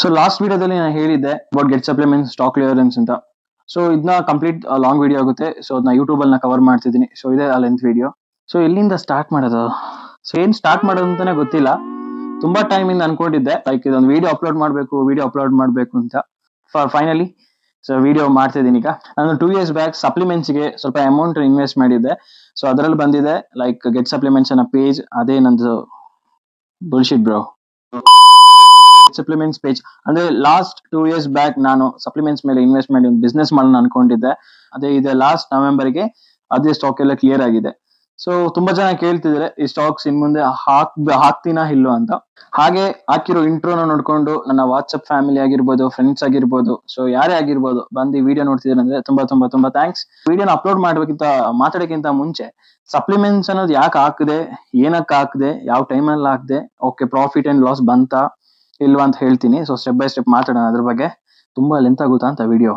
So last ವಿಡಿಯೋದಲ್ಲಿ ನಾನು ಹೇಳಿದ್ದೆ about get supplement stock clearance ಅಂತ. ಸೊ ಇದನ್ನ ಕಂಪ್ಲೀಟ್ ಲಾಂಗ್ ವಿಡಿಯೋ ಆಗುತ್ತೆ. ಸೊ ಅದನ್ನ ಯೂಟ್ಯೂಬ್ ಅಲ್ಲಿ ಕವರ್ ಮಾಡ್ತಿದ್ದೀನಿ. ಸೊ ಇದೆ ಆ ಲೆಂತ್ ವಿಡಿಯೋ ಸೊ ಎಲ್ಲಿಂದ ಸ್ಟಾರ್ಟ್ ಮಾಡೋದು? ಸೊ ಏನ್ ಸ್ಟಾರ್ಟ್ ಮಾಡೋದು ಅಂತಾನೆ ಗೊತ್ತಿಲ್ಲ. ತುಂಬಾ ಟೈಮ್ ಇಂದ ಅನ್ಕೊಂಡಿದ್ದೆ. ಲೈಕ್ ಇದೊಂದು ವಿಡಿಯೋ ಅಪ್ಲೋಡ್ ಮಾಡಬೇಕು ವಿಡಿಯೋ ಅಪ್ಲೋಡ್ ಮಾಡಬೇಕು ಅಂತ. ಫೈನಲಿ ಸೊ ವಿಡಿಯೋ ಮಾಡ್ತಿದ್ದೀನಿ ಈಗ. ನಾನು ಟೂ ಇಯರ್ಸ್ ಬ್ಯಾಕ್ ಸಪ್ಲಿಮೆಂಟ್ಸ್ಗೆ ಸ್ವಲ್ಪ ಅಮೌಂಟ್ ಇನ್ವೆಸ್ಟ್ ಮಾಡಿದ್ದೆ. ಸೊ ಅದರಲ್ಲಿ ಬಂದಿದೆ ಲೈಕ್ ಗೆಟ್ ಸಪ್ಲಿಮೆಂಟ್ಸ್ ಅನ್ನೋ ಪೇಜ್ ಅದೇ ನಂದು ಬುಲ್ಶಿಟ್ ಬ್ರೋ ಸಪ್ಲಿಮೆಂಟ್ಸ್ ಪೇಜ್ ಅಂದ್ರೆ ಲಾಸ್ಟ್ ಟೂ ಇಯರ್ಸ್ ಬ್ಯಾಕ್ ನಾನು ಸಪ್ಲಿಮೆಂಟ್ಸ್ ಮೇಲೆ ಇನ್ವೆಸ್ಟ್ ಮಾಡಿ ಒಂದು ಬಿಸ್ನೆಸ್ ಮಾಡೋಣ ಅನ್ಕೊಂಡಿದ್ದೆ. ಅದೇ ಇದೆ ಲಾಸ್ಟ್ ನವೆಂಬರ್ಗೆ ಅದೇ ಸ್ಟಾಕ್ ಎಲ್ಲ ಕ್ಲಿಯರ್ ಆಗಿದೆ. ಸೊ ತುಂಬಾ ಜನ ಕೇಳ್ತಿದ್ರೆ ಈ ಸ್ಟಾಕ್ಸ್ ಇನ್ ಮುಂದೆ ಹಾಕ್, ಹಾಕ್ತೀನಾ ಇಲ್ಲೋ ಅಂತ. ಹಾಗೆ ಹಾಕಿರೋ ಇಂಟ್ರೋನ ನೋಡ್ಕೊಂಡು ನನ್ನ ವಾಟ್ಸ್ಆಪ್ ಫ್ಯಾಮಿಲಿ ಆಗಿರ್ಬೋದು ಫ್ರೆಂಡ್ಸ್ ಆಗಿರ್ಬೋದು ಸೊ ಯಾರೇ ಆಗಿರ್ಬೋದು, ಬಂದು ಈ ವಿಡಿಯೋ ಅಂದ್ರೆ ತುಂಬಾ ತುಂಬಾ ತುಂಬಾ ಥ್ಯಾಂಕ್ಸ್ ವಿಡಿಯೋನ ಅಪ್ಲೋಡ್ ಮಾಡ್ಬೇಕಿಂತ, ಮಾತಾಡೋಕ್ಕಿಂತ ಮುಂಚೆ ಸಪ್ಲಿಮೆಂಟ್ಸ್ ಅನ್ನೋದು ಯಾಕೆ ಹಾಕಿದೆ, ಏನಕ್ಕೆ ಹಾಕಿದೆ, ಯಾವ ಟೈಮಲ್ಲಿ ಹಾಕಿದೆ ಓಕೆ ಪ್ರಾಫಿಟ್ ಅಂಡ್ ಲಾಸ್ ಬಂತಾ? ಇಲ್ವಾ ಅಂತ ಹೇಳ್ತೀನಿ. ಸೊ ಸ್ಟೆಪ್ ಬೈ ಸ್ಟೆಪ್ ಮಾತಾಡೋಣ ಅದ್ರ ಬಗ್ಗೆ. ತುಂಬಾ ಲೆಂತ್ ಆಗುತ್ತಾ ಅಂತ ವಿಡಿಯೋ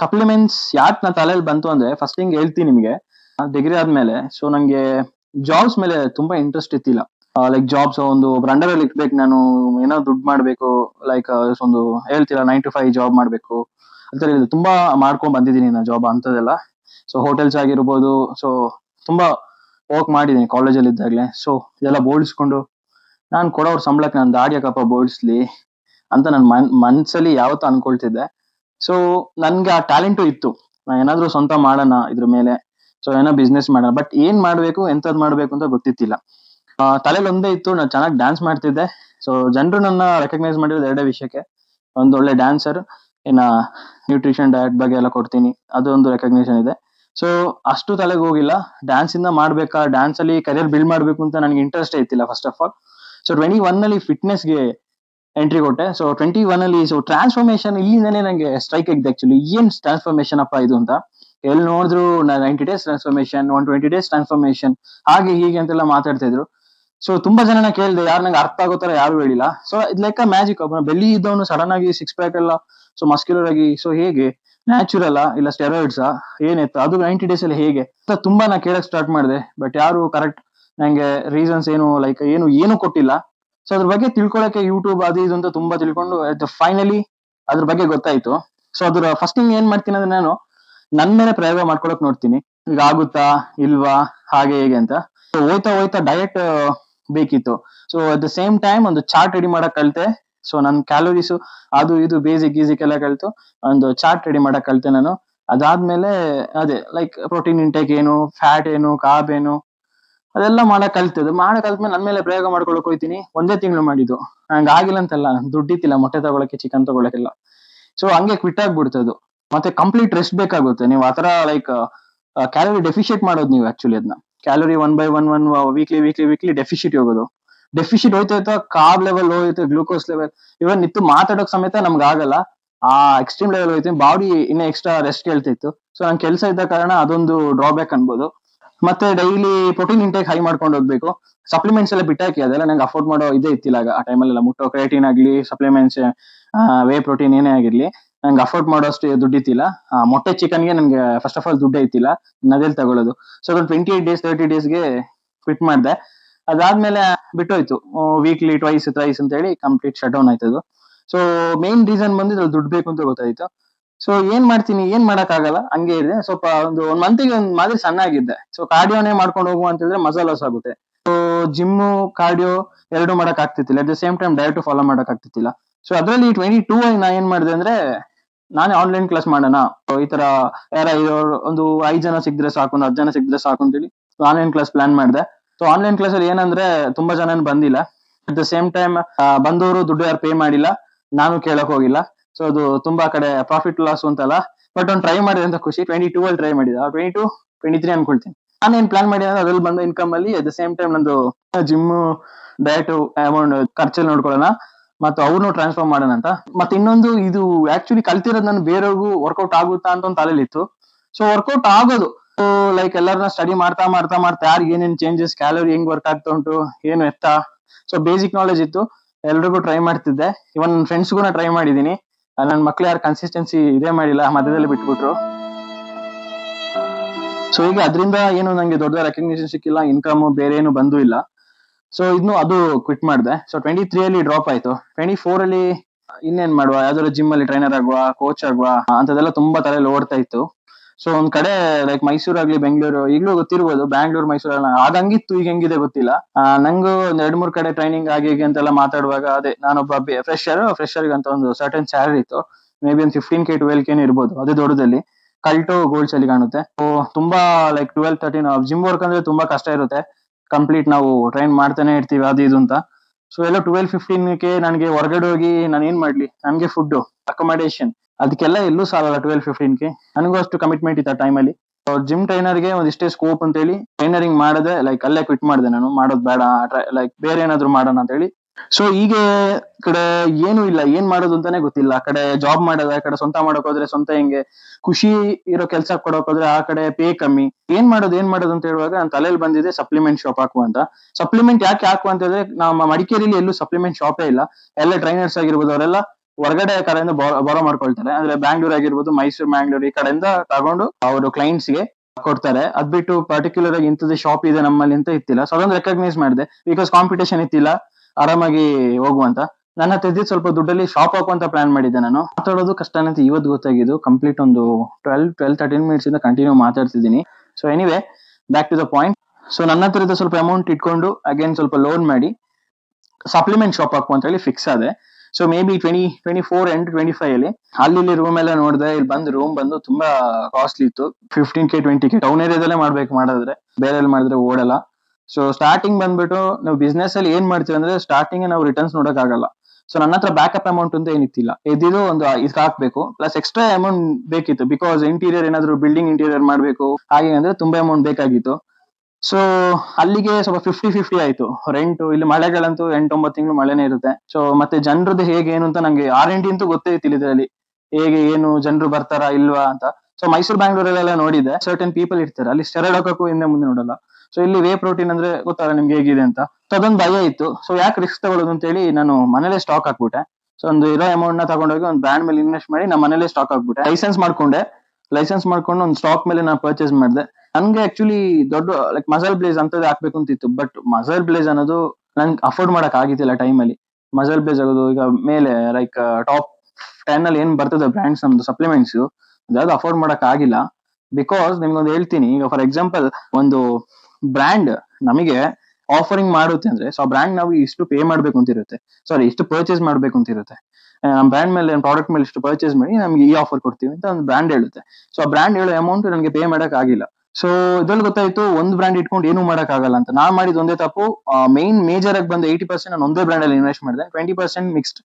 ಸಪ್ಲಿಮೆಂಟ್ಸ್ ಯಾಕೆ ನಾ ತಲೆಯಲ್ಲಿ ಬಂತು ಅಂದ್ರೆ ಫಸ್ಟ್ ಹಿಂಗ್ ಹೇಳ್ತೀನಿ ನಿಮಗೆ. ಡಿಗ್ರಿ ಆದ್ಮೇಲೆ ಸೊ ನಂಗೆ ಜಾಬ್ಸ್ ಮೇಲೆ ತುಂಬಾ ಇಂಟ್ರೆಸ್ಟ್ ಇತ್ತಿಲ್ಲ. ಲೈಕ್ ಜಾಬ್ಸ್ ಒಂದು ಬ್ರಾಂಡರ್ ಅಲ್ಲಿ ಇಟ್ಬೇಕು, ನಾನು ಏನೋ ದುಡ್ಡು ಮಾಡ್ಬೇಕು ಲೈಕ್ ಒಂದು ಹೇಳ್ತಿಲ್ಲ ನೈನ್ ಟು ಫೈವ್ ಜಾಬ್ ಮಾಡ್ಬೇಕು. ಅಂತ ತುಂಬಾ ಮಾಡ್ಕೊಂಡ್ ಬಂದಿದ್ದೀನಿ ನಾನು ಜಾಬ್ ಅಂತದೆಲ್ಲ ಸೊ ಹೋಟೆಲ್ಸ್ ಆಗಿರ್ಬೋದು ಸೊ ತುಂಬಾ ವರ್ಕ್ ಮಾಡಿದ್ದೀನಿ ಕಾಲೇಜಲ್ಲಿ ಇದ್ದಾಗಲೇ. ಸೊ ಇದೆಲ್ಲ ಬೋಳ್ಸ್ಕೊಂಡು ನಾನು ಕೊಡೋರ್ ಸಂಬಳಕ್ಕೆ ನಾನು ದಾಡಿ ಯಾಕಪ್ಪ ಬೋಳ್ಸ್ಲಿ ಅಂತ ನನ್ನ ಮನ್, ಮನ್ಸಲ್ಲಿ ಯಾವತ್ತೂ ಅನ್ಕೊಳ್ತಿದ್ದೆ. ಸೊ ನನ್ಗೆ ಆ ಟ್ಯಾಲೆಂಟು ಇತ್ತು. ನಾನು ಏನಾದರೂ ಸ್ವಂತ ಮಾಡೋಣ ಇದ್ರ ಮೇಲೆ. ಸೊ ಏನೋ ಬಿಸ್ನೆಸ್ ಮಾಡೋಣ. ಬಟ್ ಏನ್ ಮಾಡ್ಬೇಕು ಎಂತದ್ ಮಾಡ್ಬೇಕು ಅಂತ ಗೊತ್ತಿತ್ತಿಲ್ಲ. ತಲೆಯಲ್ಲಿ ಒಂದೇ ಇತ್ತು, ನಾನು ಚೆನ್ನಾಗಿ ಡ್ಯಾನ್ಸ್ ಮಾಡ್ತಿದ್ದೆ. ಸೊ ಜನರು ನನ್ನ ರೆಕಗ್ನೈಸ್ ಮಾಡಿರೋದು ಎರಡೇ ವಿಷಯಕ್ಕೆ. ಒಂದು ಒಳ್ಳೆ ಡ್ಯಾನ್ಸರ್ ಇನ್ನ ನ್ಯೂಟ್ರಿಷನ್ ಡಯಟ್ ಬಗ್ಗೆ ಎಲ್ಲ ಕೊಡ್ತೀನಿ. ಅದೊಂದು ರೆಕಗ್ನೇಷನ್ ಇದೆ. ಸೊ ಅಷ್ಟು ತಲೆಗೆ ಹೋಗಿಲ್ಲ. ಡ್ಯಾನ್ಸ್ ಇಂದ ಮಾಡ್ಬೇಕಾ? ಡ್ಯಾನ್ಸ್ ಅಲ್ಲಿ ಕರಿಯರ್ ಬಿಲ್ಡ್ ಮಾಡ್ಬೇಕು ಅಂತ ನನಗೆ interest ಇತ್ತಿಲ್ಲ first of all so twenty one ಅಲ್ಲಿ ಫಿಟ್ನೆಸ್ಗೆ ಎಂಟ್ರಿ ಕೊಟ್ಟೆ. ಸೊ ಟ್ವೆಂಟಿ ಒನ್ ಅಲ್ಲಿ ಸೊ ಟ್ರಾನ್ಸ್ಫಾರ್ಮೇಶನ್ ಇಲ್ಲಿಂದನೇ ನಂಗೆ ಸ್ಟ್ರೈಕ್ ಆಗಿದೆ ಆಕ್ಚುಲಿ ಏನ್ ಟ್ರಾನ್ಸ್ಫಾರ್ಮೇಶನ್ ಅಪ್ಪ ಇದು ಅಂತ? ಎಲ್ಲಿ ನೋಡಿದ್ರು ninety days transformation one twenty days transformation ಹಾಗೆ ಹೀಗೆ ಅಂತೆಲ್ಲ ಮಾತಾಡ್ತಾ ಇದ್ರು. ಸೊ ತುಂಬಾ ಜನ ಕೇಳಿದೆ, ಯಾರು ನಂಗೆ ಅರ್ಥ ಆಗೋ ತರ ಯಾರು ಹೇಳಿಲ್ಲ. ಸೊ ಇದ್ ಲೈಕ್ ಮ್ಯಾಜಿಕ್ ಬೆಲ್ಲಿ ಇದ್ದವನು ಸಡನ್ ಆಗಿ ಸಿಕ್ಸ್ ಪ್ಯಾಕ್ ಎಲ್ಲ ಸೊ ಮಸ್ಕ್ಯುಲರ್ ಆಗಿ ಸೊ ಹೇಗೆ? ನ್ಯಾಚುರಲ್ ಇಲ್ಲ ಸ್ಟೆರಾಯ್ಡ್ಸ್ ಏನಿತ್ತು? ಅದು ನೈಂಟಿ ಡೇಸ್ ಅಲ್ಲಿ ಹೇಗೆ? ತುಂಬಾ ನಾ ಕೇಳಕ್ ಸ್ಟಾರ್ಟ್ ಮಾಡಿದೆ ಬಟ್ ಯಾರು ಕರೆಕ್ಟ್ ನಂಗೆ ರೀಸನ್ಸ್ ಏನು ಲೈಕ್ ಏನು ಏನು ಕೊಟ್ಟಿಲ್ಲ. ಸೊ ಅದ್ರ ಬಗ್ಗೆ ತಿಳ್ಕೊಳಕ್ಕೆ ಯೂಟ್ಯೂಬ್ ಅದು ಇದು ಅಂತ ತುಂಬಾ ತಿಳ್ಕೊಂಡು ಫೈನಲಿ ಅದ್ರ ಬಗ್ಗೆ ಗೊತ್ತಾಯ್ತು. ಸೊ ಅದ್ರ ಫಸ್ಟಿಂಗ್ ಏನ್ ಮಾಡ್ತೀನಿ ಅಂದ್ರೆ ನಾನು ನನ್ ಮೇಲೆ ಪ್ರಯೋಗ ಮಾಡ್ಕೊಳಕ್ ನೋಡ್ತೀನಿ. ಈಗ ಆಗುತ್ತಾ, ಇಲ್ವಾ, ಹಾಗೆ ಹೇಗೆ ಅಂತ. ಹೋಯ್ತಾ ಹೋಯ್ತಾ ಡಯಟ್ ಬೇಕಿತ್ತು. So at the same time ಒಂದು ಚಾರ್ಟ್ ರೆಡಿ ಮಾಡಕ್ ಕಲ್ತೆ. ಸೊ ನನ್ ಕ್ಯಾಲೋರೀಸ್ ಅದು ಇದು ಬೇಸಿಕ್ ಗೀಸಿಕ್ ಎಲ್ಲ ಕಲಿತು, ಒಂದು ಚಾರ್ಟ್ ರೆಡಿ ಮಾಡಕ್ ಕಲ್ತೆ ನಾನು. ಅದಾದ್ಮೇಲೆ, ಅದೇ ಲೈಕ್ ಪ್ರೋಟೀನ್ ಇಂಟೇಕ್ ಏನು ಫ್ಯಾಟ್ ಏನು ಕಾಬ್ ಏನು, ಅದೆಲ್ಲ ಮಾಡಕ್ ಕಲ್ತಿದ್ದು ಮಾಡಕ್ ಕಲ್ತ್ಮೇಲೆ ನನ್ ಮೇಲೆ ಪ್ರಯೋಗ ಮಾಡ್ಕೊಳಕ್ ಹೋಯ್ತೀನಿ. ಒಂದೇ ತಿಂಗಳು ಮಾಡಿದ್ದು. ನಂಗೆ ಆಗಿಲ್ಲ ಅಂತಲ್ಲ ದುಡ್ಡಿತ್ತಿಲ್ಲ ಮೊಟ್ಟೆ ತಗೊಳಕ್ಕೆ ಚಿಕನ್ ತಗೊಳಕ್ಕೆಲ್ಲ. ಸೊ ಹಂಗೆ ಕ್ವಿಟ್ ಆಗ್ಬಿಡ್ತದು ಮತ್ತೆ ಕಂಪ್ಲೀಟ್ ರೆಸ್ಟ್ ಬೇಕಾಗುತ್ತೆ. ನೀವು ಆತರ ಲೈಕ್ ಕ್ಯಾಲೋರಿ ಡೆಫಿಶಿಯೇಟ್ ಮಾಡೋದು ನೀವು ಆಕ್ಚುಲಿ ಅದನ್ನ calorie one by one one weekly weekly weekly deficit ಹೋಗೋದು. ಡೆಫಿಶಿಟ್ ಹೋಯ್ತಾ ಕಾರ್ಬ್ ಲೆವೆಲ್ ಹೋಯ್ತು ಗ್ಲೂಕೋಸ್ ಲೆವೆಲ್ ಇವನ್ ನಿತ್ತು ಮಾತಾಡೋಕ್ ಸಮೇತ ನಮ್ಗೆ ಆಗಲ್ಲ. ಆ ಎಕ್ಸ್ಟ್ರೀಮ್ ಲೆವೆಲ್ ಹೋಯ್ತು ಬಾಡಿ ಇನ್ನೂ ಎಕ್ಸ್ಟ್ರಾ ರೆಸ್ಟ್ ಹೇಳ್ತಿತ್ತು ಸೊ ನಂಗೆ ಕೆಲಸ ಇದ್ದ ಕಾರಣ ಅದೊಂದು ಡ್ರಾಬ್ಯಾಕ್ ಅನ್ಬೋದು. ಮತ್ತೆ ಡೈಲಿ ಪ್ರೋಟೀನ್ ಇಂಟೇಕ್ ಹೈ ಮಾಡ್ಕೊಂಡು ಹೋಗ್ಬೇಕು. ಸಪ್ಲಿಮೆಂಟ್ಸ್ ಎಲ್ಲ ಬಿಟ್ಟಾಕಿ, ಅದೆಲ್ಲ ನಂಗೆ ಅಫೋರ್ಡ್ ಮಾಡೋ ಇದೇ ಇತ್ತಿಲ್ಲ ಆ ಟೈಮಲ್ಲೆಲ್ಲ ಮುಟ್ಟೋ ಕ್ರೇಟಿನ್ ಆಗಲಿ ಸಪ್ಲಿಮೆಂಟ್ಸ್ ವೇ ಪ್ರೋಟೀನ್ ಏನೇ ಆಗಿರ್ಲಿ, ನಂಗೆ ಅಫೋರ್ಡ್ ಮಾಡೋಷ್ಟು ದುಡ್ಡು ಇತ್ತಿಲ್ಲ. ಮೊಟ್ಟೆ ಚಿಕನ್ಗೆ ನನಗೆ ಫಸ್ಟ್ ಆಫ್ ಆಲ್ ದುಡ್ಡೇ ಇತ್ತಿಲ್ಲ. ಅದೆಲ್ಲಿ ತಗೊಳ್ಳೋದು. So twenty eight days thirty ಡೇಸ್ಗೆ ಫಿಟ್ ಮಾಡಿದೆ. ಅದಾದ್ಮೇಲೆ ಬಿಟ್ಟೋಯ್ತು. ವೀಕ್ಲಿ ಟ್ವೈಸ್ ಥ್ರೈಸ್ ಅಂತ ಹೇಳಿ ಕಂಪ್ಲೀಟ್ ಶಟ್ ಡೌನ್ ಆಯ್ತದ ಸೊ ಮೇನ್ ರೀಸನ್ ಬಂದು ಇದ್ರಲ್ಲಿ ದುಡ್ಡು ಬೇಕು ಅಂತ ಗೊತ್ತಾಯ್ತು. ಸೊ ಏನ್ ಮಾಡ್ತೀನಿ, ಏನ್ ಮಾಡಕ್ ಆಗಲ್ಲ ಹಂಗೆ ಇದೆ. ಸ್ವಲ್ಪ ಒಂದು ಒಂದ್ ಮಂತಿಗೆ ಒಂದ್ ಮಾದರಿ ಸಣ್ಣ ಆಗಿದ್ದೆ ಸೊ ಕಾರ್ಡಿಯೋನೇ ಮಾಡ್ಕೊಂಡು ಹೋಗುವ ಅಂತ ಹೇಳಿದ್ರೆ ಮಜಾ ಲಾಸ್ ಆಗುತ್ತೆ. ಸೊ ಜಿಮ್ಮು ಕಾರ್ಡಿಯೋ ಎರಡು ಮಾಡಕ್ ಆಗ್ತಿತ್ತಿಲ್ಲ. At the same time diet follow ಮಾಡಕ್ ಆಗ್ತಿತ್ತಿಲ್ಲ. ಸೊ ಅದರಲ್ಲಿ ಟ್ವೆಂಟಿ ಟೂ ನಾ ಏನ್ ಮಾಡಿದೆ ಅಂದ್ರೆ, ನಾನೇ ಆನ್ಲೈನ್ ಕ್ಲಾಸ್ ಮಾಡೋಣ. ಈ ತರ ಯಾರ ಒಂದು ಐದ್ ಜನ ಸಿಕ್ಕಿದ್ರೆ ಸಾಕು, ಒಂದು ಹತ್ತು ಜನ ಸಿಕ್ಕಿದ್ರೆ ಸಾಕು ಅಂತೇಳಿ ಆನ್ಲೈನ್ ಕ್ಲಾಸ್ ಪ್ಲಾನ್ ಮಾಡಿದೆ. ಸೊ ಆನ್ಲೈನ್ ಕ್ಲಾಸ್ ಅಲ್ಲಿ ಏನಂದ್ರೆ ತುಂಬಾ ಜನ ಬಂದಿಲ್ಲ. ಅಟ್ ದ ಸೇಮ್ ಟೈಮ್ ಬಂದವರು ದುಡ್ಡು ಯಾರು ಪೇ ಮಾಡಿಲ್ಲ. ನಾನು ಕೇಳಕ್ ಹೋಗಿಲ್ಲ. ಸೊ ಅದು ತುಂಬಾ ಕಡೆ ಪ್ರಾಫಿಟ್ ಲಾಸ್ ಅಂತಲ್ಲ. ಬಟ್ ಒಂದು ಟ್ರೈ ಮಾಡಿದೆ ಖುಷಿ. ಟ್ವೆಂಟಿ ಟೂ ಅಲ್ಲಿ ಟ್ರೈ ಮಾಡಿದೆ. ಟ್ವೆಂಟಿ ಟೂ ಟ್ವೆಂಟಿ ತ್ರೀ ಅನ್ಕೊಳ್ತೀನಿ ನಾನೇನ್ ಪ್ಲಾನ್ ಮಾಡಿದ ಅದ್ರಲ್ಲಿ ಬಂದ ಇನ್ಕಮ್ ಅಲ್ಲಿ ಅಟ್ ದ ಸೇಮ್ ಟೈಮ್ ನಂದು ಜಿಮ್ ಡಯಟ್ ಅಮೌಂಟ್ ಖರ್ಚಲ್ಲಿ ನೋಡ್ಕೊಳ್ಳೋಣ. ಮತ್ತು ಅವ್ರನ್ನು ಟ್ರಾನ್ಸ್ಫರ್ ಮಾಡೋಣ ಅಂತ. ಮತ್ತೆ ಇನ್ನೊಂದು ಇದು ಆಕ್ಚುಲಿ ಕಲ್ತಿರೋದು ನಾನು ಬೇರೆಯವ್ರಿಗೂ ವರ್ಕೌಟ್ ಆಗುತ್ತಾ ಅಂತ ಒಂದು ತಲೆಲಿತ್ತು ಸೊ ವರ್ಕೌಟ್ ಆಗೋದು. ಲೈಕ್ ಎಲ್ಲರನ್ನ ಸ್ಟಡಿ ಮಾಡ್ತಾ ಮಾಡ್ತಾ ಮಾಡ್ತಾ ಯಾರಿಗೆ ಏನೇನ್ ಚೇಂಜಸ್ ಕ್ಯಾಲೋರಿ ಹೆಂಗ್ ವರ್ಕ್ ಆಗ್ತಾ ಉಂಟು, ಏನು ಎತ್ತ? ಸೊ ಬೇಸಿಕ್ ನಾಲೆಜ್ ಇತ್ತು. ಎಲ್ರಿಗೂ ಟ್ರೈ ಮಾಡ್ತಿದ್ದೆ. ಇವನ್ ಫ್ರೆಂಡ್ಸ್ಗೂ ಟ್ರೈ ಮಾಡಿದೀನಿ. ನನ್ನ ಮಕ್ಳು ಯಾರು ಕನ್ಸಿಸ್ಟೆನ್ಸಿ ಇದೇ ಮಾಡಿಲ್ಲ, ಮಧ್ಯದಲ್ಲಿ ಬಿಟ್ಬಿಟ್ರು. ಸೊ ಈಗ ಅದರಿಂದ ಏನು ನಂಗೆ ದೊಡ್ಡ ರೆಕಗ್ನಿಷನ್ ಸಿಕ್ಕಿಲ್ಲ ಇನ್ಕಮ್ ಬೇರೆ ಏನು ಬಂದೂ ಇಲ್ಲ. ಸೊ ಇನ್ನು ಅದು ಕ್ವಿಟ್ ಮಾಡಿದೆ. ಸೊ ಟ್ವೆಂಟಿ ತ್ರೀ ಅಲ್ಲಿ ಡ್ರಾಪ್ ಆಯ್ತು. ಟ್ವೆಂಟಿ ಫೋರ್ ಅಲ್ಲಿ ಇನ್ನೇನ್ ಮಾಡುವ? ಯಾವ್ದಾದ್ರು ಜಿಮ್ ಅಲ್ಲಿ ಟ್ರೈನರ್ ಆಗುವ ಕೋಚ್ ಆಗುವ ಅಂತದೆಲ್ಲ ತುಂಬಾ ತಲೆಯಲ್ಲಿ ಓಡ್ತಾ ಇತ್ತು. ಸೊ ಒಂದ್ ಕಡೆ ಲೈಕ್ ಮೈಸೂರ್ ಆಗ್ಲಿ ಬೆಂಗಳೂರು ಈಗಲೂ ಗೊತ್ತಿರ್ಬೋದು ಬ್ಯಾಂಗ್ಳೂರ್ ಮೈಸೂರ್ ಆಗ ಅದಂಗಿತ್ತು ಈಗ ಹೆಂಗಿದೆ ಗೊತ್ತಿಲ್ಲ. ಆ, ನಂಗೂ ಒಂದ್ ಎರಡ್ ಮೂರ್ ಕಡೆ ಟ್ರೈನಿಂಗ್ ಆಗಿ ಹೀಗೆ ಅಂತೆಲ್ಲ ಮಾತಾಡುವಾಗ ಅದೇ ನಾನೊಬ್ಬ ಫ್ರೆಶರ್ ಫ್ರೆಶರ್ ಅಂತ ಒಂದು ಸರ್ಟನ್ ಸ್ಯಾಲರಿ ಇತ್ತು. ಮೇ ಬಿ ಒಂದ್ ಫಿಫ್ಟೀನ್ ಕೆ ಟ್ವೆಲ್ ಕೆನೇ ಇರ್ಬೋದು ಅದೇ ದೊಡ್ಡದಲ್ಲಿ. ಕಲ್ಟು ಗೋಲ್ಡ್ಸ್ ಅಲ್ಲಿ ಕಾಣುತ್ತೆ. ತುಂಬಾ like twelve thirteen gym work ಅಂದ್ರೆ ತುಂಬಾ ಕಷ್ಟ ಇರುತ್ತೆ. ಕಂಪ್ಲೀಟ್ ನಾವು ಟ್ರೈನ್ ಮಾಡ್ತಾನೆ ಇರ್ತೀವಿ ಅದು ಇದು ಅಂತ. ಸೊ ಎಲ್ಲ ಟ್ವೆಲ್ ಫಿಫ್ಟೀನ್ ಕೆ ನನಗೆ ಹೊರಗಡೆ ಹೋಗಿ ನಾನು ಏನ್ ಮಾಡ್ಲಿ? ನನಗೆ ಫುಡ್ ಅಕೊಮಡೇಷನ್ ಅದಕ್ಕೆಲ್ಲ ಎಲ್ಲೂ ಸಾಲಲ್ಲ ಟ್ವೆಲ್ ಫಿಫ್ಟೀನ್ ನನಗೂ ಅಷ್ಟು ಕಮಿಟ್ಮೆಂಟ್ ಇತ್ತು ಆ ಟೈಮಲ್ಲಿ ಜಿಮ್ ಟ್ರೈನರ್ಗೆ ಒಂದಿಷ್ಟೇ ಸ್ಕೋಪ್ ಅಂತ ಹೇಳಿ ಟ್ರೈನರಿಂಗ್ ಮಾಡದೆ ಲೈಕ್ ಅಲ್ಲೇ ಕ್ವಿಟ್ ಮಾಡಿದೆ ನಾನು. ಮಾಡೋದು ಬೇಡ ಲೈಕ್ ಬೇರೆ ಏನಾದ್ರು ಮಾಡೋಣ ಅಂತ ಹೇಳಿ ಸೊ ಈಗ ಕಡೆ ಏನು ಇಲ್ಲ. ಏನ್ ಮಾಡೋದು ಅಂತಾನೆ ಗೊತ್ತಿಲ್ಲ. ಆ ಕಡೆ ಜಾಬ್ ಮಾಡೋದು, ಆ ಕಡೆ ಸ್ವಂತ ಮಾಡಕ್ ಹೋದ್ರೆ ಸ್ವಂತ ಹಿಂಗೆ? ಖುಷಿ ಇರೋ ಕೆಲಸ ಕೊಡೋಕ್ ಹೋದ್ರೆ ಆ ಕಡೆ ಪೇ ಕಮ್ಮಿ. ಏನ್ ಮಾಡೋದು ಏನ್ ಮಾಡೋದು ಅಂತ ಹೇಳುವಾಗ ನನ್ನ ತಲೆಯಲ್ಲಿ ಬಂದಿದೆ ಸಪ್ಲಿಮೆಂಟ್ ಶಾಪ್ ಹಾಕುವ ಅಂತ. ಸಪ್ಲಿಮೆಂಟ್ ಯಾಕೆ ಹಾಕುವ ಅಂತ ಹೇಳಿದ್ರೆ, ನಮ್ಮ ಮಡಿಕೇರಿಲಿ ಎಲ್ಲೂ ಸಪ್ಲಿಮೆಂಟ್ ಶಾಪೇ ಇಲ್ಲ. ಎಲ್ಲ ಟ್ರೈನರ್ಸ್ ಆಗಿರ್ಬೋದು, ಅವರೆಲ್ಲ ಹೊರಗಡೆ ಕಡೆಯಿಂದ ಬರೋ ಮಾಡ್ಕೊಳ್ತಾರೆ. ಅಂದ್ರೆ ಬ್ಯಾಂಗ್ಳೂರ್ ಆಗಿರ್ಬೋದು ಮೈಸೂರು ಮ್ಯಾಂಗ್ಳೂರ್ ಈ ಕಡೆಯಿಂದ ತಗೊಂಡು ಅವರು ಕ್ಲೈಂಟ್ಸ್ಗೆ ಕೊಡ್ತಾರೆ. ಅದ್ ಬಿಟ್ಟು ಪರ್ಟಿಕ್ಯುಲರ್ ಆಗಿ ಇಂಥದ್ದು ಶಾಪ್ ಇದೆ ನಮ್ಮಲ್ಲಿ ಅಂತ ಇತ್ತಿಲ್ಲ. ಸೊ ಅದೊಂದು ರೆಕಗ್ನೈಸ್ ಮಾಡಿದೆ. ಬಿಕಾಸ್ ಕಾಂಪಿಟೇಷನ್ ಇತ್ತಿಲ್ಲ. ಆರಾಮಾಗಿ ಹೋಗುವಂತ. ನನ್ನ ತೆಗೆದಿದ್ದು ಸ್ವಲ್ಪ ದುಡ್ಡಲ್ಲಿ ಶಾಪ್ ಹಾಕುವಂತ ಪ್ಲಾನ್ ಮಾಡಿದ್ದೆ ನಾನು. ಮಾತಾಡೋದು ಕಷ್ಟ ಅಂತ ಇವತ್ತು ಗೊತ್ತಾಗಿದ್ದು. ಕಂಪ್ಲೀಟ್ ಒಂದು ಟ್ವೆಲ್ ಟ್ವೆಲ್ ತರ್ಟೀನ್ ಮಿನಿಟ್ಸ್ ಇಂದ ಕಂಟಿನ್ಯೂ ಮಾತಾಡ್ತಿದ್ದೀನಿ. So anyway back to the point so ನನ್ನ ಹತ್ರ ಸ್ವಲ್ಪ ಅಮೌಂಟ್ ಇಟ್ಕೊಂಡು ಅಗೇನ್ ಸ್ವಲ್ಪ ಲೋನ್ ಮಾಡಿ ಸಪ್ಲಿಮೆಂಟ್ ಶಾಪ್ ಹಾಕು ಅಂತ ಹೇಳಿ ಫಿಕ್ಸ್ ಆದೆ. So maybe twenty twenty four and twenty five ಅಲ್ಲಿ ಅಲ್ಲಿ ರೂಮ್ ಎಲ್ಲ ನೋಡಿದೆ, ಇಲ್ಲಿ ಬಂದು ರೂಮ್ ಬಂದು ತುಂಬಾ ಕಾಸ್ಟ್ಲಿ ಇತ್ತು. Fifteen K twenty K town ಏರಿಯಾದಲ್ಲೇ ಮಾಡ್ಬೇಕು ಮಾಡಿದ್ರೆ, ಬೇರೆ ಎಲ್ಲಿ ಮಾಡಿದ್ರೆ ಓಡಲ್ಲ. ಸೊ ಸ್ಟಾರ್ಟಿಂಗ್ ಬಂದ್ಬಿಟ್ಟು ನಾವು ಬಿಸ್ನೆಸ್ ಅಲ್ಲಿ ಏನ್ ಮಾಡ್ತೀವಿ ಅಂದ್ರೆ ಸ್ಟಾರ್ಟಿಂಗ್ ನಾವು ರಿಟರ್ನ್ಸ್ ನೋಡಕ್ ಆಗಲ್ಲ ಸೊ ನನ್ನ ಹತ್ರ ಬ್ಯಾಕಪ್ ಅಮೌಂಟ್ ಅಂತ ಏನಿತ್ತಿಲ್ಲ. ಇದ್ದಿದ್ದು ಒಂದು ಇದಕ್ಕೆ ಹಾಕ್ಬೇಕು. ಪ್ಲಸ್ ಎಕ್ಸ್ಟ್ರಾ ಅಮೌಂಟ್ ಬೇಕಿತ್ತು. ಬಿಕಾಸ್ ಇಂಟೀರಿಯರ್ ಏನಾದ್ರು ಬಿಲ್ಡಿಂಗ್ ಇಂಟೀರಿಯರ್ ಮಾಡ್ಬೇಕು. ಹಾಗೆ ಅಂದ್ರೆ ತುಂಬಾ ಅಮೌಂಟ್ ಬೇಕಾಗಿತ್ತು. ಸೊ ಅಲ್ಲಿಗೆ ಸ್ವಲ್ಪ ಫಿಫ್ಟಿ ಫಿಫ್ಟಿ ಆಯ್ತು. ರೆಂಟ್ ಇಲ್ಲಿ ಮಳೆಗಳಂತೂ ಎಂಟೊಂಬತ್ತು ತಿಂಗಳು ಮಳೆನೇ ಇರುತ್ತೆ. ಸೊ ಮತ್ತೆ ಜನರದ್ದು ಹೇಗೆ ಏನು ಅಂತ ನಂಗೆ ಆರ್ ಎನ್ ಟಿ ಅಂತೂ ಗೊತ್ತೇ ಇತ್ತಿಲ್ಲ ಇದರಲ್ಲಿ. ಹೇಗೆ ಏನು ಜನರು ಬರ್ತಾರಾ ಇಲ್ವಾ ಅಂತ. ಸೊ ಮೈಸೂರು, ಬ್ಯಾಂಗ್ಳೂರಲ್ಲೆಲ್ಲ ನೋಡಿದೆ. ಸರ್ಟನ್ ಪೀಪಲ್ ಇರ್ತಾರೆ. ಅಲ್ಲಿ ಸ್ಟೆರಡ್ ಹಾಕೋಕ್ಕೂ ಹಿಂದೆ ಮುಂದೆ ನೋಡಲ್ಲ. ಸೊ ಇಲ್ಲಿ ವೇ ಪ್ರೋಟೀನ್ ಅಂದ್ರೆ ಗೊತ್ತಲ್ಲ ನಿಮ್ಗೆ ಹೇಗಿದೆ ಅಂತ. ಸೊ ಅದೊಂದು ಭಯ ಇತ್ತು. ಸೊ ಯಾಕೆ ರಿಸ್ಕ್ ತಗೊಳ್ಳೋದು ಅಂತ ಹೇಳಿ ನಾನು ಮನೇಲೆ ಸ್ಟಾಕ್ ಹಾಕ್ಬಿಟ್ಟೆ. ಸೊ ಒಂದು ಇರೋ ಅಮೌಂಟ್ನ ತಗೊಂಡೋಗಿ ಒಂದು ಬ್ರ್ಯಾಂಡ್ ಮೇಲೆ ಇನ್ವೆಸ್ಟ್ ಮಾಡಿ ನಮ್ಮ ಮನೇಲೆ ಸ್ಟಾಕ್ ಹಾಕ್ಬಿಟ್ಟೆ. ಲೈಸೆನ್ಸ್ ಮಾಡ್ಕೊಂಡೆ. ಲೈಸೆನ್ಸ್ ಮಾಡ್ಕೊಂಡು ಒಂದು ಸ್ಟಾಕ್ ಮೇಲೆ ನಾನು ಪರ್ಚೇಸ್ ಮಾಡಿದೆ. ನನ್ಗೆ ಆಕ್ಚುಲಿ ದೊಡ್ಡ ಲೈಕ್ ಮಸಲ್ ಬ್ಲೇಸ್ ಅಂತದೇ ಹಾಕ್ಬೇಕು ಅಂತಿತ್ತು ಬಟ್ ಮಸಲ್ ಬ್ಲೇಸ್ ಅನ್ನೋದು ನಂಗೆ ಅಫೋರ್ಡ್ ಮಾಡಕ್ ಆಗಿತ್ತಿಲ್ಲ ಟೈಮಲ್ಲಿ ಮಸಲ್ ಬ್ಲೇಸ್ ಆಗೋದು, ಈಗ ಮೇಲೆ ಲೈಕ್ ಟಾಪ್ ಟೆನ್ ಅಲ್ಲಿ ಏನ್ ಬರ್ತದೆ ಬ್ರ್ಯಾಂಡ್ಸ್ ನಮ್ದು ಸಪ್ಲಿಮೆಂಟ್ಸ್ ಅದಾದ್ರು ಅಫೋರ್ಡ್ ಮಾಡಕ್ ಆಗಿಲ್ಲ. ಬಿಕಾಸ್ ನಿಮ್ಗೊಂದು ಹೇಳ್ತೀನಿ, ಈಗ ಫಾರ್ ಎಕ್ಸಾಂಪಲ್ ಒಂದು ಬ್ರ್ಯಾಂಡ್ ನಮಗೆ ಆಫರಿಂಗ್ ಮಾಡುತ್ತೆ ಅಂದ್ರೆ ಸೊ ಆ ಬ್ರ್ಯಾಂಡ್ ನಾವು ಇಷ್ಟು ಪೇ ಮಾಡ್ಬೇಕು ಅಂತ ಇರುತ್ತೆ. ಸಾರಿ ಇಷ್ಟು ಪರ್ಚೇಸ್ ಮಾಡ್ಬೇಕು ಅಂತ ಇರುತ್ತೆ. ನಮ್ಮ ಬ್ರ್ಯಾಂಡ್ ಮೇಲೆ ಪ್ರಾಡಕ್ಟ್ ಮೇಲೆ ಇಷ್ಟು ಪರ್ಚೇಸ್ ಮಾಡಿ ನಮ್ಗೆ ಈ ಆಫರ್ ಕೊಡ್ತೀವಿ ಅಂತ ಒಂದು ಬ್ರ್ಯಾಂಡ್ ಹೇಳುತ್ತೆ. ಸೊ ಆ ಬ್ರ್ಯಾಂಡ್ ಹೇಳೋ ಅಮೌಂಟ್ ನನಗೆ ಪೇ ಮಾಡಕ್ ಆಗಿಲ್ಲ. ಸೊ ಇದ್ರಲ್ಲಿ ಗೊತ್ತಾಯ್ತು, ಒಂದು ಬ್ರ್ಯಾಂಡ್ ಇಟ್ಕೊಂಡು ಏನು ಮಾಡಕ್ ಆಗಲ್ಲ ಅಂತ. ನಾ ಮಾಡಿದ ಒಂದೇ ತಪ್ಪು. ಮೈನ್ ಮೇಜರ್ ಆಗಿ ಬಂದ ಏಯ್ಟಿ ಪರ್ಸೆಂಟ್ ನಾನು ಒಂದೇ ಬ್ರ್ಯಾಂಡ್ ಅಲ್ಲಿ ಇನ್ವೆಸ್ಟ್ ಮಾಡಿದೆ. Twenty percent mixed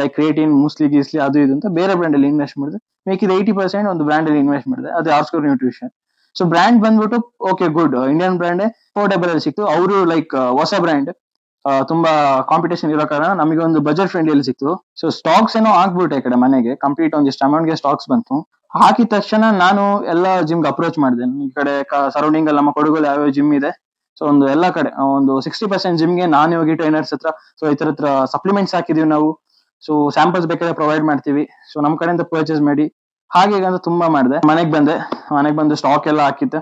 like creatine muesli ಗೀಸ್ಲಿ ಅದು ಇದು ಅಂತ ಬೇರೆ ಬ್ರ್ಯಾಂಡ್ ಅಲ್ಲಿ ಇನ್ವೆಸ್ಟ್ ಮಾಡಿದೆ. ಮೇಕಿದ ಏಯ್ಟಿ ಪರ್ಸೆಂಟ್ ಒಂದು ಬ್ರ್ಯಾಂಡ್ ಅಲ್ಲಿ ಇನ್ವೆಸ್ಟ್ ಮಾಡಿದೆ. ಅದು ಆರ್ಸ್ಕೋರ್ ನ್ಯೂಟ್ರಿಷನ್ ಸೊ ಬ್ರ್ಯಾಂಡ್ ಬಂದ್ಬಿಟ್ಟು okay good Indian brand portable ಅಲ್ಲಿ ಸಿಕ್ತು. ಅವರು ಲೈಕ್ ಹೊಸ ಬ್ರ್ಯಾಂಡ್ ತುಂಬಾ ಕಾಂಪಿಟೇಷನ್ ಇರೋ ಕಾರಣ ನಮಗೆ ಒಂದು ಬಜೆಟ್ ಫ್ರೆಂಡ್ಲಿ ಅಲ್ಲಿ ಸಿಕ್ತು. ಸೊ ಸ್ಟಾಕ್ಸ್ ಏನೋ ಹಾಕ್ಬಿಟ್ಟೆ ಈ ಕಡೆ ಮನೆಗೆ. ಕಂಪ್ಲೀಟ್ ಒಂದಿಷ್ಟು ಅಮೌಂಟ್ಗೆ ಸ್ಟಾಕ್ಸ್ ಬಂತು. ಹಾಕಿದ ತಕ್ಷಣ ನಾನು ಎಲ್ಲ ಜಿಮ್ಗೆ ಅಪ್ರೋಚ್ ಮಾಡಿದೆ. ಈ ಕಡೆ ಸರೌಂಡಿಂಗ್ ಅಲ್ಲಿ ನಮ್ಮ ಕೊಡಗಲ್ಲಿ ಯಾವ್ಯಾವ ಜಿಮ್ ಇದೆ. ಸೊ ಒಂದು ಎಲ್ಲಾ ಕಡೆ ಒಂದು ಸಿಕ್ಸ್ಟಿ ಪರ್ಸೆಂಟ್ ಜಿಮ್ಗೆ ನಾನೇ ಹೋಗಿ ಟ್ರೈನರ್ಸ್ ಹತ್ರ ಸೊ ಈ ತರ ಹತ್ರ ಸಪ್ಲಿಮೆಂಟ್ಸ್ ಹಾಕಿದೀವಿ ನಾವು. ಸೊ ಸ್ಯಾಂಪಲ್ಸ್ ಬೇಕಾದ್ರೆ ಪ್ರೊವೈಡ್ ಮಾಡ್ತೀವಿ. ಸೊ ನಮ್ ಕಡೆಯಿಂದ ಪರ್ಚೇಸ್ ಮಾಡಿ. ಹಾಗೆ ಅಂತ ತುಂಬಾ ಮಾಡಿದೆ. ಮನೆಗೆ ಬಂದೆ. ಮನೆಗೆ ಬಂದು ಸ್ಟಾಕ್ ಎಲ್ಲ ಹಾಕಿದ್ದೆ.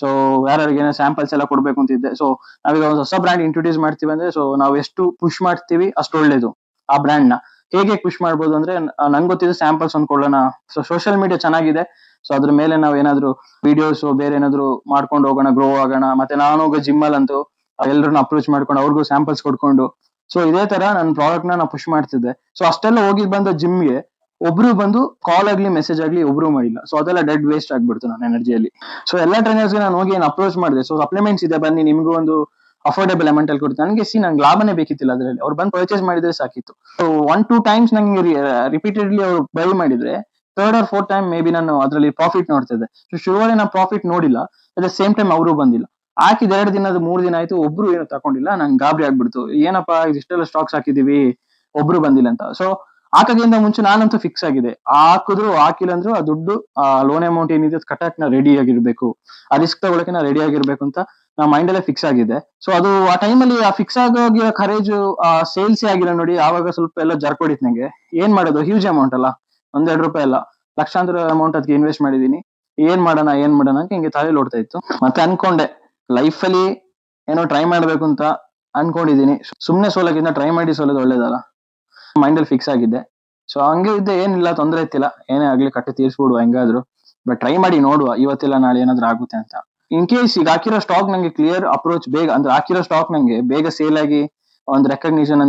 ಸೊ ಯಾರ್ಯಾರಿಗೆ ಸ್ಯಾಂಪಲ್ಸ್ ಎಲ್ಲ ಕೊಡ್ಬೇಕು ಅಂತಿದ್ದೆ ಸೊ ನಾವೀಗ ಒಂದು ಹೊಸ ಬ್ರ್ಯಾಂಡ್ ಇಂಟ್ರೊಡ್ಯೂಸ್ ಮಾಡ್ತೀವಿ ಅಂದ್ರೆ ಸೊ ನಾವು ಎಷ್ಟು ಪುಷ್ ಮಾಡ್ತೀವಿ ಅಷ್ಟು ಒಳ್ಳೇದು ಆ ಬ್ರ್ಯಾಂಡ್ನ. ಹೇಗೆ ಪುಷ್ ಮಾಡ್ಬೋದು ಅಂದ್ರೆ ನಂಗೆ ಗೊತ್ತಿದ್ದು ಸ್ಯಾಂಪಲ್ಸ್ ಒಂದು ಕೊಡೋಣ. ಸೊ ಸೋಷಿಯಲ್ ಮೀಡಿಯಾ ಚೆನ್ನಾಗಿದೆ. ಸೊ ಅದ್ರ ಮೇಲೆ ನಾವು ಏನಾದ್ರು ವಿಡಿಯೋಸ್ ಬೇರೆ ಏನಾದ್ರು ಮಾಡ್ಕೊಂಡು ಹೋಗೋಣ ಗ್ರೋ ಆಗೋಣ. ಮತ್ತೆ ನಾನು ಹೋಗೋ ಜಿಮ್ ಅಂತೂ ಎಲ್ಲರನ್ನ ಅಪ್ರೋಚ್ ಮಾಡ್ಕೊಂಡು ಅವ್ರಿಗೂ ಸ್ಯಾಂಪಲ್ಸ್ ಕೊಡ್ಕೊಂಡು. ಸೊ ಇದೇ ತರ ನನ್ನ ಪ್ರಾಡಕ್ಟ್ನ ಪುಷ್ ಮಾಡ್ತಿದ್ದೆ. ಸೊ ಅಷ್ಟೆಲ್ಲ ಹೋಗಿ ಬಂದ ಜಿಮ್ಗೆ ಒಬ್ರು ಬಂದು ಕಾಲ್ ಆಗ್ಲಿ ಮೆಸೇಜ್ ಆಗ್ಲಿ ಒಬ್ರು ಮಾಡಿಲ್ಲ. ಸೊ ಅದೆಲ್ಲ ಡೆಡ್ ವೇಸ್ಟ್ ಆಗ್ಬಿಡ್ತು ನನ್ನ ಎನರ್ಜಿಯಲ್ಲಿ ಸೊ ಎಲ್ಲಾ ಟ್ರೈನರ್ಸ್ ನಾನು ಹೋಗಿ ಏನು ಅಪ್ರೋಚ್ ಮಾಡಿದೆ. ಸೊ ಸಪ್ಲಿಮೆಂಟ್ಸ್ ಇದೆ, ಬನ್ನಿ, ನಿಮ್ಗೂ ಒಂದು ಅಫೋರ್ಡಬಲ್ ಅಮೌಂಟ್ ಅಲ್ಲಿ ಕೊಡ್ತಾರೆ ನನಗೆ ಸಿ ನಂಗೆ ಲಾಭನೇ ಬೇಕಿತ್ತಿಲ್ಲ ಅದರಲ್ಲಿ. ಅವ್ರು ಬಂದು ಪರ್ಚೇಸ್ ಮಾಡಿದ್ರೆ ಸಾಕಿತ್ತು. ಸೊ ಒನ್ ಟೂ ಟೈಮ್ಸ್ ನಂಗೆ ರಿಪೀಟೆಡ್ಲಿ ಅವ್ರು ಬೈ ಮಾಡಿದ್ರೆ third or fourth time maybe ನಾನು ಅದರಲ್ಲಿ ಪ್ರಾಫಿಟ್ ನೋಡ್ತಿದ್ದೆ ಸೊ ಶುರುವಲ್ಲಿ ನಾನು ಪ್ರಾಫಿಟ್ ನೋಡಿಲ್ಲ. ಅಟ್ ದ ಸೇಮ್ ಟೈಮ್ ಅವರು ಬಂದಿಲ್ಲ. ಹಾಕಿದ ಎರಡು ದಿನದ ಮೂರು ದಿನ ಆಯ್ತು, ಒಬ್ರು ಏನು ತಗೊಂಡಿಲ್ಲ ನಂಗೆ ಗಾಬರಿ ಆಗ್ಬಿಡ್ತು. ಏನಪ್ಪಾ, ಇಷ್ಟೆಲ್ಲ ಸ್ಟಾಕ್ಸ್ ಹಾಕಿದೀವಿ ಒಬ್ರು ಬಂದಿಲ್ಲ ಅಂತ. ಸೊ ಹಾಕೋದ್ರಿಂದ ಮುಂಚೆ ನಾನಂತೂ ಫಿಕ್ಸ್ ಆಗಿದೆ. ಹಾಕಿದ್ರು, ಹಾಕಿಲ್ಲ ಅಂದ್ರು ಆ ದುಡ್ಡು, ಆ ಲೋನ್ ಅಮೌಂಟ್ ಏನಿದೆ ಕಟ್ಟಕ್ ನಾ ರೆಡಿ ಆಗಿರ್ಬೇಕು. ಆ ರಿಸ್ಕ್ ತಗೊಳಕ್ಕೆ ನಾ ರೆಡಿ ಆಗಿರ್ಬೇಕು ಅಂತ ನಾ ಮೈಂಡ್ ಅಲ್ಲೇ ಫಿಕ್ಸ್ ಆಗಿದೆ. ಸೊ ಅದು ಆ ಟೈಮಲ್ಲಿ ಆ ಫಿಕ್ಸ್ ಆಗೋಗಿರೋ ಕರೇಜ್ ಆ ಸೇಲ್ಸ್ ಆಗಿಲ್ಲ ನೋಡಿ, ಆವಾಗ ಸ್ವಲ್ಪ ಎಲ್ಲ ಜರ್ಕೊಡಿತ್ ನಂಗೆ. ಏನ್ ಮಾಡೋದು? ಹ್ಯೂಜ್ ಅಮೌಂಟ್ ಅಲ್ಲ. ಒಂದೆರಡು ರೂಪಾಯಿ ಅಲ್ಲ. ಲಕ್ಷಾಂತರ ಅಮೌಂಟ್ ಅದಕ್ಕೆ ಇನ್ವೆಸ್ಟ್ ಮಾಡಿದೀನಿ. ಏನ್ ಮಾಡೋಣ ಏನ್ ಮಾಡೋಣ ಅಂತ ಹಿಂಗೆ ತಲೆ ಓಡ್ತಾ ಇತ್ತು. ಮತ್ತೆ ಅನ್ಕೊಂಡೆ ಲೈಫ್ ಅಲ್ಲಿ ಏನೋ ಟ್ರೈ ಮಾಡ್ಬೇಕು ಅಂತ ಅನ್ಕೊಂಡಿದೀನಿ. ಸುಮ್ನೆ ಸೋಲಕ್ಕಿಂತ ಟ್ರೈ ಮಾಡಿ ಸೋಲೋದು ಒಳ್ಳೇದಲ್ಲ. ಮೈಂಡ್ ಅಲ್ಲಿ ಫಿಕ್ಸ್ ಆಗಿದ್ದೆ. ಸೊ ಹಂಗೆ ಇದ್ದೆ, ಏನಿಲ್ಲ, ತೊಂದ್ರೆ ಇತ್ತಿಲ್ಲ. ಏನೇ ಆಗ್ಲಿ, ಕಟ್ಟಿ ತೀರ್ಸ್ಬಿಡುವ ಹೆಂಗಾದ್ರು. ಬಟ್ ಟ್ರೈ ಮಾಡಿ ನೋಡುವ, ಇವತ್ತಿಲ್ಲ, ನಾಳೆ ಏನಾದ್ರು ಆಗುತ್ತೆ ಅಂತ. ಇನ್ ಕೇಸ್ ಈಗ ಹಾಕಿರೋ ಸ್ಟಾಕ್ ನಂಗೆ ಕ್ಲಿಯರ್ ಅಪ್ರೋಚ್ ಬೇಗ, ಅಂದ್ರೆ ಹಾಕಿರೋ ಸ್ಟಾಕ್ ನಂಗೆ ಬೇಗ ಸೇಲ್ ಆಗಿ ಒಂದು ರೆಕಗ್ನಿಷನ್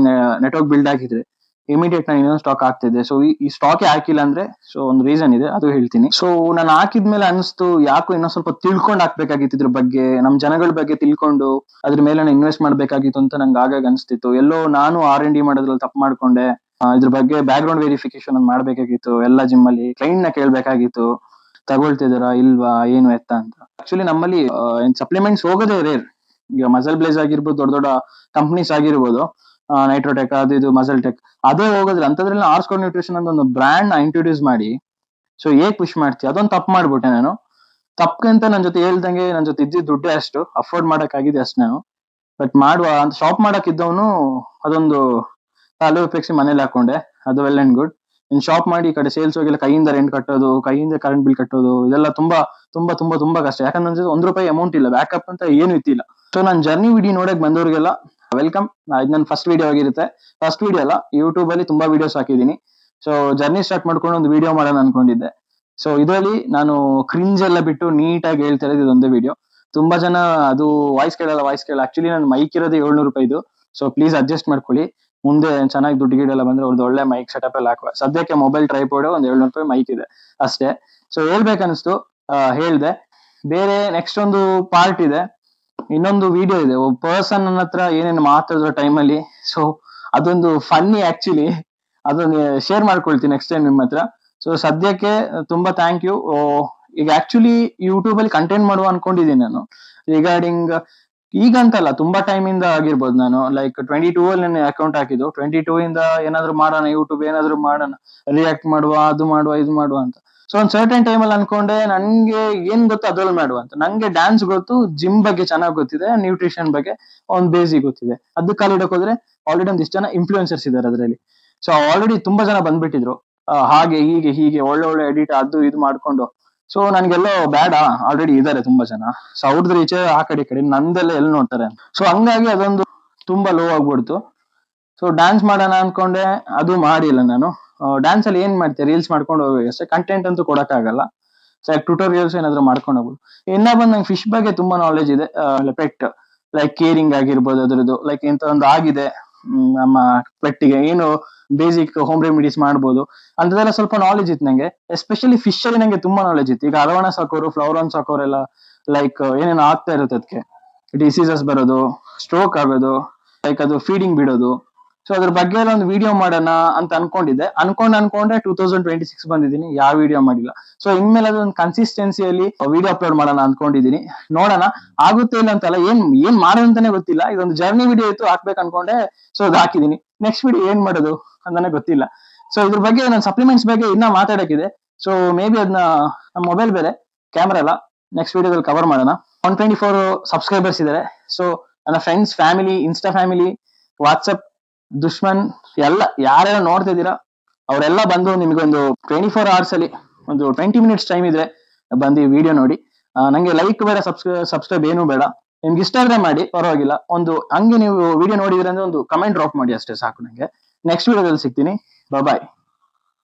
ನೆಟ್ವರ್ಕ್ ಬಿಲ್ಡ್ ಆಗಿದ್ರೆ ಇಮಿಡಿಯೇಟ್ ನಾನು ಇನ್ನೊಂದು ಸ್ಟಾಕ್ ಆಗ್ತಿದೆ ಸೊ ಈ ಸ್ಟಾಕ್ ಹಾಕಿಲ್ಲ ಅಂದ್ರೆ ಸೊ ಒಂದು ರೀಸನ್ ಇದೆ, ಅದು ಹೇಳ್ತೀನಿ. ಸೊ ನಾನು ಹಾಕಿದ್ಮೇಲೆ ಅನಿಸ್ತು, ಯಾಕೋ ಇನ್ನೊಂದು ಸ್ವಲ್ಪ ತಿಳ್ಕೊಂಡು ಹಾಕ್ಬೇಕಾಗಿತ್ತು ಇದ್ರ ಬಗ್ಗೆ, ನಮ್ ಜನಗಳ ಬಗ್ಗೆ ತಿಳ್ಕೊಂಡು ಅದ್ರ ಮೇಲೆ ಇನ್ವೆಸ್ಟ್ ಮಾಡ್ಬೇಕಾಗಿತ್ತು ಅಂತ ನಂಗೆ ಆಗಾಗ ಅನಿಸ್ತಿತ್ತು. ಎಲ್ಲೋ ನಾನು ಆರ್ ಎನ್ ಡಿ ಮಾಡೋದ್ರಲ್ಲಿ ತಪ್ಪು ಮಾಡ್ಕೊಂಡೆ ಇದ್ರ ಬಗ್ಗೆ ಬ್ಯಾಕ್ ಗ್ರೌಂಡ್ ವೆರಿಫಿಕೇಶನ್ ಮಾಡ್ಬೇಕಾಗಿತ್ತು, ಎಲ್ಲ ಜಿಮ್ ಅಲ್ಲಿ ಕ್ಲೈಂಟ್ನ ಕೇಳ್ಬೇಕಾಗಿತ್ತು. ತಗೊಳ್ತಿದಾರಾ ಇಲ್ವಾ, ಏನು ಎತ್ತ ಅಂತ. ಆಕ್ಚುಲಿ ನಮ್ಮಲ್ಲಿ ಸಪ್ಲಿಮೆಂಟ್ಸ್ ಹೋಗೋದೇ ರೇರ್ ಈಗ ಮಸಲ್ ಬ್ಲೇಸ್ ಆಗಿರ್ಬೋದು, ದೊಡ್ಡ ದೊಡ್ಡ ಕಂಪ್ನೀಸ್ ಆಗಿರ್ಬೋದು ನೈಟ್ರೋಟೆಕ್ ಅದು ಇದು ಮಸಲ್ ಟೆಕ್ ಅದೇ ಹೋಗೋದಿಲ್ಲ. ಅಂತದ್ರಲ್ಲಿ ಆರ್ಸ್ಕೋ ನ್ಯೂಟ್ರಿಷನ್ ಅಂತ ಒಂದು ಬ್ರ್ಯಾಂಡ್ನ ಇಂಟ್ರೊಡ್ಯೂಸ್ ಮಾಡಿ ಸೊ ಏಕ್ ಪುಷ್ ಮಾಡ್ತೀವಿ ಅದೊಂದು ತಪ್ಪು ಮಾಡ್ಬಿಟ್ಟೆ ನಾನು. ತಪ್ಪಂತ ನನ್ನ ಜೊತೆ ಹೇಳ್ದಂಗೆ ನನ್ನ ಜೊತೆ ಇದ್ದಿದ್ದು ದುಡ್ಡೇ ಅಷ್ಟು. ಅಫೋರ್ಡ್ ಮಾಡಕ್ ಆಗಿದೆ ಅಷ್ಟು ನಾನು. ಬಟ್ ಮಾಡುವ ಅಂತ ಶಾಪ್ ಮಾಡಕ್ ಅದೊಂದು ಅಲ್ಲೂ ಉಪಯೋಗಿಸಿ ಮನೇಲಿ ಹಾಕೊಂಡೆ. ಅದು well and good in shop ಮಾಡಿ ಈ ಕಡೆ ಸೇಲ್ಸ್ ಹೋಗಿಲ್ಲ ಕೈಯಿಂದ ರೆಂಟ್ ಕಟ್ಟೋದು, ಕೈಯಿಂದ ಕರೆಂಟ್ ಬಿಲ್ ಕಟ್ಟೋದು, ಇದೆಲ್ಲ ತುಂಬಾ ತುಂಬಾ ತುಂಬಾ ತುಂಬಾ ಕಷ್ಟ. ಯಾಕಂದ್ರೆ ಒಂದ್ ರೂಪಾಯಿ ಅಮೌಂಟ್ ಇಲ್ಲ. ಬ್ಯಾಕಪ್ ಅಂತ ಏನು ಇತ್ತಿಲ್ಲ ಸೊ ನಾನು ಜರ್ನಿ ವಿಡಿಯೋ ನೋಡಕ್ ಬಂದವರಿಗೆಲ್ಲ ವೆಲ್ಕಮ್ ಇದು ನನ್ನ ಫಸ್ಟ್ ವಿಡಿಯೋ ಆಗಿರುತ್ತೆ. ಫಸ್ಟ್ ವಿಡಿಯೋ ಅಲ್ಲ ಯೂಟ್ಯೂಬ್ ಅಲ್ಲಿ ತುಂಬಾ ವಿಡಿಯೋಸ್ ಹಾಕಿದೀನಿ ಸೊ ಜರ್ನಿ ಸ್ಟಾರ್ಟ್ ಮಾಡ್ಕೊಂಡು ಒಂದು ವಿಡಿಯೋ ಮಾಡೋಣ ಅನ್ಕೊಂಡಿದ್ದೆ. ಸೊ ಇದರಲ್ಲಿ ನಾನು ಕ್ರಿಂಜ್ ಎಲ್ಲ ಬಿಟ್ಟು ನೀಟಾಗಿ ಹೇಳ್ತಾ ಇರೋದು ಇದೊಂದೇ ವಿಡಿಯೋ ತುಂಬಾ ಜನ ಅದು ವಾಯ್ಸ್ ಕೇಳಲ್ಲ ವಾಯ್ಸ್ ಕೇಳಲ್ಲ. ಆಕ್ಚುಲಿ ನನ್ನ ಮೈಕ್ ಇರೋದು ಏಳ್ನೂರು ರೂಪಾಯಿದು ಸೊ ಪ್ಲೀಸ್ ಅಡ್ಜಸ್ಟ್ ಮಾಡ್ಕೊಳ್ಳಿ. ಮುಂದೆ ಚೆನ್ನಾಗಿ ದುಡ್ಡು ಗಿಡೆಲ್ಲ ಬಂದ್ರೆ ಅವ್ರದ್ದು ಒಳ್ಳೆ ಮೈಕ್ ಸೆಟಪ್ ಎಲ್ಲ ಹಾಕುವ. ಸದ್ಯಕ್ಕೆ ಮೊಬೈಲ್ ಟ್ರೈಪೋಡ್ ಒಂದ್ ಏಳ್ನೂರು ರೂಪಾಯಿ ಮೈಕ್ ಇದೆ ಅಷ್ಟೇ. ಸೊ ಹೇಳ್ಬೇಕನ್ನಿಸ್ತು ಹೇಳ್ದೆ. ಬೇರೆ ನೆಕ್ಸ್ಟ್ ಒಂದು ಪಾರ್ಟ್ ಇದೆ. ಇನ್ನೊಂದು ವಿಡಿಯೋ ಇದೆ. ಒಬ್ಬ ಪರ್ಸನ್ ನನ್ನ ಹತ್ರ ಏನೇನು ಮಾತಾಡೋ ಟೈಮಲ್ಲಿ ಸೊ ಅದೊಂದು ಫನ್ನಿ ಆಕ್ಚುಲಿ ಅದೊಂದು ಶೇರ್ ಮಾಡ್ಕೊಳ್ತೀನಿ ನೆಕ್ಸ್ಟ್ ಟೈಮ್ ನಿಮ್ಮ ಹತ್ರ. ಸೊ ಸದ್ಯಕ್ಕೆ ತುಂಬಾ ಥ್ಯಾಂಕ್ ಯು ಈಗ ಆಕ್ಚುಲಿ ಯೂಟ್ಯೂಬ್ ಅಲ್ಲಿ ಕಂಟೆಂಟ್ ಮಾಡುವ ಅನ್ಕೊಂಡಿದ್ದೀನಿ ನಾನು. ರಿಗಾರ್ಡಿಂಗ್ ಈಗ ಅಂತಲ್ಲ, ತುಂಬಾ ಟೈಮ್ ಇಂದ ಆಗಿರ್ಬೋದು ನಾನು. ಲೈಕ್ ಟ್ವೆಂಟಿ ಟೂ ಅಲ್ಲಿ ನನ್ನ ಅಕೌಂಟ್ ಹಾಕಿದ್ದು. ಟ್ವೆಂಟಿ ಟೂ ಇಂದ ಏನಾದ್ರು ಮಾಡೋಣ ಯೂಟ್ಯೂಬ್ ಏನಾದ್ರು ಮಾಡೋಣ ರಿಯಾಕ್ಟ್ ಮಾಡುವ, ಅದು ಮಾಡುವ, ಇದು ಮಾಡುವ ಅಂತ. ಸೊ ಒಂದ್ ಸರ್ಟನ್ ಟೈಮ್ ಅಲ್ಲಿ ಅನ್ಕೊಂಡೆ ನನ್ಗೆ ಏನ್ ಗೊತ್ತು ಅದ್ರಲ್ಲಿ ಮಾಡುವ ಅಂತ. ನಂಗೆ ಡ್ಯಾನ್ಸ್ ಗೊತ್ತು ಜಿಮ್ ಬಗ್ಗೆ ಚೆನ್ನಾಗಿ ಗೊತ್ತಿದೆ ನ್ಯೂಟ್ರಿಷನ್ ಬಗ್ಗೆ ಒಂದ್ ಬೇಸಿಕ್ ಗೊತ್ತಿದೆ. ಅದು ಕಾಲಿಡಕ್ ಹೋದ್ರೆ ಆಲ್ರೆಡಿ ಒಂದಿಷ್ಟು ಜನ ಇನ್ಫ್ಲೂಯೆನ್ಸರ್ಸ್ ಇದಾರೆ ಅದರಲ್ಲಿ. ಸೊ ಆಲ್ರೆಡಿ ತುಂಬಾ ಜನ ಬಂದ್ಬಿಟ್ಟಿದ್ರು. ಹಾಗೆ ಹೀಗೆ ಹೀಗೆ ಒಳ್ಳೆ ಒಳ್ಳೆ ಎಡಿಟ್ ಅದು ಇದು ಮಾಡ್ಕೊಂಡು. ಸೊ ನನ್ಗೆಲ್ಲೋ ಬೇಡ. ಆಲ್ರೆಡಿ ಇದಾರೆ ತುಂಬಾ ಜನ. ಸೊ ಅವ್ರದ್ದು ರೀಚ್ ಆ ಕಡೆ ಈ ಕಡೆ. ನಂದೆಲ್ಲ ಎಲ್ಲಿ ನೋಡ್ತಾರೆ? ಸೊ ಹಂಗಾಗಿ ಅದೊಂದು ತುಂಬಾ ಲೋ ಆಗ್ಬಿಡ್ತು. ಸೊ ಡ್ಯಾನ್ಸ್ ಮಾಡೋಣ ಅನ್ಕೊಂಡೆ. ಅದು ಮಾಡಿಲ್ಲ ನಾನು. ಡ್ಯಾನ್ಸ್ ಅಲ್ಲಿ ಏನ್ ಮಾಡ್ತೀವಿ ರೀಲ್ಸ್ ಮಾಡ್ಕೊಂಡು ಹೋಗಿ ಅಷ್ಟೇ ಕಂಟೆಂಟ್ ಅಂತೂ ಕೊಡಕ್ಕಾಗಲ್ಲ. ಸೊ ಟ್ಯೂಟೋರಿಯಲ್ಸ್ ಏನಾದ್ರು ಮಾಡ್ಕೊಂಡು ಹೋಗ್ಬೋದು ಇನ್ನ ಬಂದ್ ನಂಗೆ ಫಿಶ್ ಬಗ್ಗೆ ತುಂಬಾ ನಾಲೆಜ್ ಇದೆ. ಪೆಟ್ ಲೈಕ್ ಕೇರಿಂಗ್ ಆಗಿರ್ಬೋದು ಅದ್ರದ್ದು. ಲೈಕ್ ಇಂತ ಒಂದು ಆಗಿದೆ. ನಮ್ಮ ಪೆಟ್ಟಿಗೆ ಏನು ಬೇಸಿಕ್ ಹೋಮ್ ರೆಮಿಡೀಸ್ ಮಾಡ್ಬೋದು. ಅಂತದೆಲ್ಲ ಸ್ವಲ್ಪ ನಾಲೆಜ್ ಇತ್ತು ನಂಗೆ. ಎಸ್ಪೆಷಲಿ ಫಿಶ್ ಅಲ್ಲಿ ನಂಗೆ ತುಂಬಾ ನಾಲೆಜ್ ಇತ್ತು. ಈಗ ಅರವಣ ಸಾಕೋರು ಫ್ಲವರಾನ್ ಸಾಕೋರೆಲ್ಲ ಲೈಕ್ ಏನೇನು ಆಗ್ತಾ ಇರುತ್ತೆ ಅದಕ್ಕೆ ಡಿಸೀಸಸ್ ಬರೋದು ಸ್ಟ್ರೋಕ್ ಆಗೋದು ಲೈಕ್ ಅದು ಫೀಡಿಂಗ್ ಬಿಡೋದು. ಸೊ ಅದ್ರ ಬಗ್ಗೆ ಎಲ್ಲ ಒಂದು ವಿಡಿಯೋ ಮಾಡೋಣ ಅಂತ ಅನ್ಕೊಂಡಿದ್ದೆ. ಅನ್ಕೊಂಡ್ ಅನ್ಕೊಂಡೆ ಟೂ ತೌಸಂಡ್ ಟ್ವೆಂಟಿ ಸಿಕ್ಸ್ ಬಂದಿದ್ದೀನಿ. ಯಾವ ವಿಡಿಯೋ ಮಾಡಿಲ್ಲ. ಸೊ ಇನ್ಮೇಲೆ ಅದೊಂದು ಕನ್ಸಿಸ್ಟೆನ್ಸಿಯಲ್ಲಿ ವಿಡಿಯೋ ಅಪ್ಲೋಡ್ ಮಾಡೋಣ ಅನ್ಕೊಂಡಿದ್ದೀನಿ. ನೋಡೋಣ. ಆಗುತ್ತೆ ಇಲ್ಲ ಅಂತಲ್ಲ, ಏನ್ ಏನ್ ಮಾಡೋದು ಅಂತಾನೆ ಗೊತ್ತಿಲ್ಲ. ಇದೊಂದು ಜರ್ನಿ ವಿಡಿಯೋ ಇತ್ತು, ಹಾಕ್ಬೇಕು ಅನ್ಕೊಂಡೆ ಸೊ ಅದು ಹಾಕಿದೀನಿ ನೆಕ್ಸ್ಟ್ ವಿಡಿಯೋ ಏನ್ ಮಾಡೋದು ಅಂತಾನೆ ಗೊತ್ತಿಲ್ಲ. ಸೊ ಇದ್ರ ಬಗ್ಗೆ ನನ್ನ ಸಪ್ಲಿಮೆಂಟ್ಸ್ ಬಗ್ಗೆ ಇನ್ನ ಮಾತಾಡಕ್ಕಿದೆ ಸೊ ಮೇ ಬಿ ಅದನ್ನ ನಮ್ಮ ಮೊಬೈಲ್ ಬೇರೆ ಕ್ಯಾಮ್ರಾ ಎಲ್ಲ ನೆಕ್ಸ್ಟ್ ವಿಡಿಯೋದಲ್ಲಿ ಕವರ್ ಮಾಡೋಣ. ಒನ್ ಟ್ವೆಂಟಿ ಫೋರ್ ಸಬ್ಸ್ಕ್ರೈಬರ್ಸ್ ಇದ್ದಾರೆ ಸೊ ನನ್ನ friends family Insta family WhatsApp ದುಶ್ಮನ್, ಎಲ್ಲ ಯಾರೆಲ್ಲ ನೋಡ್ತಾ ಇದ್ದೀರಾ, ಅವರೆಲ್ಲ ಬಂದು ನಿಮಗೊಂದು ಟ್ವೆಂಟಿ ಫೋರ್ ಅವರ್ಸ್ ಅಲ್ಲಿ ಒಂದು ಟ್ವೆಂಟಿ ಮಿನಿಟ್ಸ್ ಟೈಮ್ ಇದ್ರೆ ಬಂದು ಈ ವಿಡಿಯೋ ನೋಡಿ. ನಂಗೆ ಲೈಕ್ ಬೇರೆ ಸಬ್ಸ್ಕ್ರೈಬ್ ಸಬ್ಸ್ಕ್ರೈಬ್ ಏನು ಬೇಡ. ನಿಮ್ಗೆ ಇಷ್ಟ ಆದ್ರೆ ಮಾಡಿ, ಪರವಾಗಿಲ್ಲ. ಒಂದು ಹಂಗೆ ನೀವು ವಿಡಿಯೋ ನೋಡಿದ್ರೆ ಅಂದ್ರೆ ಒಂದು ಕಮೆಂಟ್ ಡ್ರಾಪ್ ಮಾಡಿ ಅಷ್ಟೇ ಸಾಕು ನಂಗೆ. ನೆಕ್ಸ್ಟ್ ವಿಡಿಯೋದಲ್ಲಿ ಸಿಗ್ತೀನಿ. ಬಾಯ್